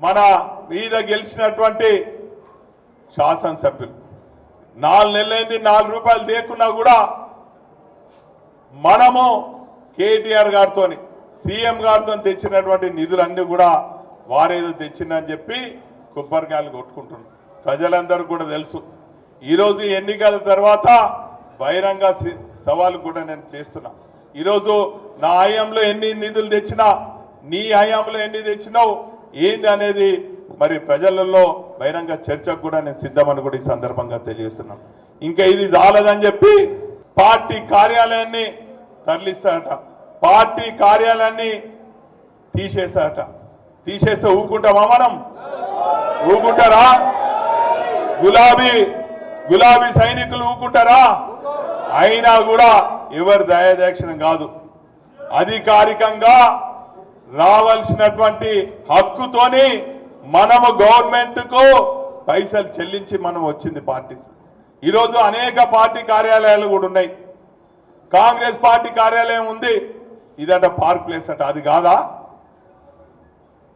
మన మీద గెలిచినటువంటి శాసనసభ్యులు. నాలుగు నెలలైంది నాలుగు రూపాయలు దేకున్నా కూడా మనము కేటీఆర్ గారితో సీఎం గారితో తెచ్చినటువంటి నిధులన్నీ కూడా వారేదో తెచ్చిందని చెప్పి కొబ్బరికాయలు కొట్టుకుంటున్నారు ప్రజలందరూ కూడా తెలుసు. ఈరోజు ఎన్నికల తర్వాత బహిరంగ సి- సవాలు కూడా నేను చేస్తున్నా. ఈరోజు నా హయాంలో ఎన్ని నిధులు తెచ్చినా నీ హయాంలో ఎన్ని తెచ్చినావు ఏంది అనేది మరి ప్రజలలో బహిరంగ చర్చకు కూడా నేను సిద్ధమని కూడా ఈ సందర్భంగా తెలియజేస్తున్నాను ఇంకా ఇది చాలదని చెప్పి పార్టీ కార్యాలయాన్ని తరలిస్తారట. పార్టీ కార్యాలయాన్ని తీసేస్తారట. తీసేస్తే ఊకుంటామా మనం? ఊకుంటారా గులాబీ గులాబీ సైనికులు ఊకుంటారా అయినా కూడా ఎవరి దయాదాక్షిణం కాదు. అధికారికంగా రావాల్సినటువంటి హక్కుతోని మనము గవర్నమెంట్కు పైసలు చెల్లించి మనం వచ్చింది పార్టీ. ఈరోజు అనేక పార్టీ కార్యాలయాలు కూడా ఉన్నాయి. కాంగ్రెస్ పార్టీ కార్యాలయం ఉంది. ఇదట పార్క్ ప్లేస్ అట. అది కాదా?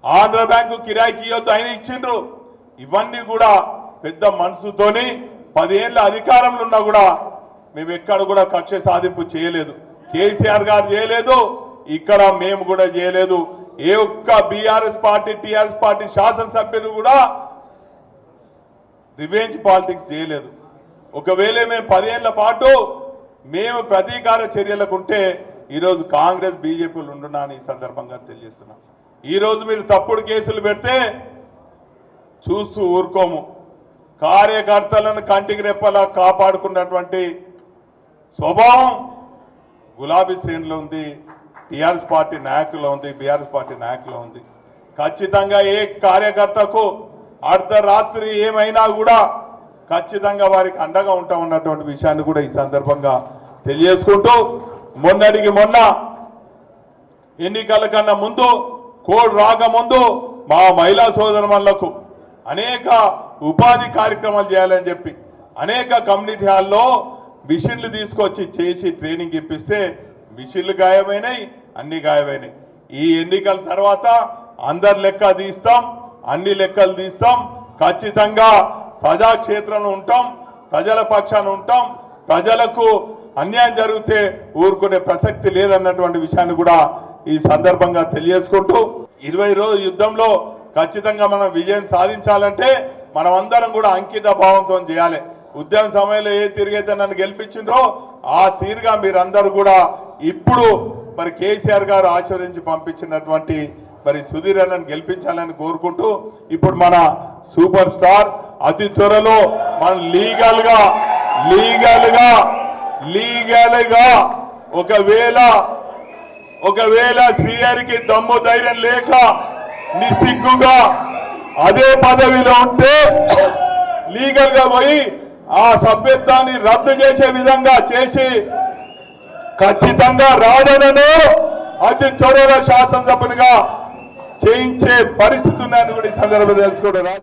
ఆంధ్ర బ్యాంకు కిరాయికి ఇవ్వద్దు ఆయన ఇచ్చిండ్రు. ఇవన్నీ కూడా పెద్ద మనసుతోని పదేళ్ళ అధికారంలో ఉన్నా కూడా మేము ఎక్కడ కూడా కక్ష సాధింపు చేయలేదు. కేసీఆర్ గారు చేయలేదు. ఇక్కడ మేము కూడా చేయలేదు. ఏ ఒక్క బీఆర్ఎస్ పార్టీ టీఆర్ఎస్ పార్టీ శాసనసభ్యులు కూడా రివెంజ్ పాలిటిక్స్ చేయలేదు. ఒకవేళ మేము పదేళ్ళ పాటు మేము ప్రతీకార చర్యలకు ఉంటే ఈరోజు కాంగ్రెస్ బీజేపీలు ఉండున్నా అని ఈ సందర్భంగా తెలియజేస్తున్నాం. ఈరోజు మీరు తప్పుడు కేసులు పెడితే చూస్తూ ఊరుకోము. కార్యకర్తలను కంటికి రెప్పలా కాపాడుకున్నటువంటి స్వభావం గులాబీ శ్రేణిలో ఉంది. టిఆర్ఎస్ పార్టీ నాయకుల్లో ఉంది బీఆర్ఎస్ పార్టీ నాయకుల్లో ఉంది. ఖచ్చితంగా ఏ కార్యకర్తకు అర్ధరాత్రి ఏమైనా కూడా ఖచ్చితంగా వారికి అండగా ఉంటా ఉన్నటువంటి విషయాన్ని కూడా ఈ సందర్భంగా తెలియజేసుకుంటూ మొన్నటికి మొన్న ఎన్నికల కన్నా ముందు కోడ్ రాకముందు మా మహిళా సోదరులకు అనేక ఉపాధి కార్యక్రమాలు చేయాలని చెప్పి అనేక కమ్యూనిటీ హాల్లో మిషన్లు తీసుకొచ్చి చేసి ట్రైనింగ్ ఇప్పిస్తే మిషన్లు గాయమైనాయి అన్ని గాయమైనాయి. ఈ ఎన్నికల తర్వాత అందరి లెక్క తీస్తాం అన్ని లెక్కలు తీస్తాం. ఖచ్చితంగా ప్రజాక్షేత్రంలో ఉంటాం ప్రజల పక్షాన ఉంటాం. ప్రజలకు అన్యాయం జరిగితే ఊరుకునే ప్రసక్తి లేదన్నటువంటి విషయాన్ని కూడా ఈ సందర్భంగా తెలియజేసుకుంటూ ఇరవై రోజు యుద్ధంలో ఖచ్చితంగా మనం విజయం సాధించాలంటే మనం అందరం కూడా అంకిత భావంతో చేయాలి. ఉద్యమ సమయంలో ఏ తిరిగైతే నన్ను గెలిపించిండ్రో ఆ తీరుగా మీరందరూ కూడా ఇప్పుడు మరి కేసీఆర్ గారు ఆచరించి పంపించినటువంటి మరి సుధీర్ అన్నను గెలిపించాలని కోరుకుంటూ ఇప్పుడు మన సూపర్ స్టార్ అతి త్వరలో మన లీగల్గా లీగల్గా లీగల్గా ఒకవేళ ఒకవేళ శ్రీహరికి దమ్ము ధైర్యం లేక నిసిగ్గుగా అదే పదవిలో ఉంటే లీగల్గా పోయి ఆ సభ్యత్వాన్ని రద్దు చేసే విధంగా చేసి ఖచ్చితంగా రాజనను అతి త్వరలో శాసనసభ్యునిగా చేయించే పరిస్థితి ఉన్నాయని కూడా ఈ సందర్భంగా తెలుసుకోవడం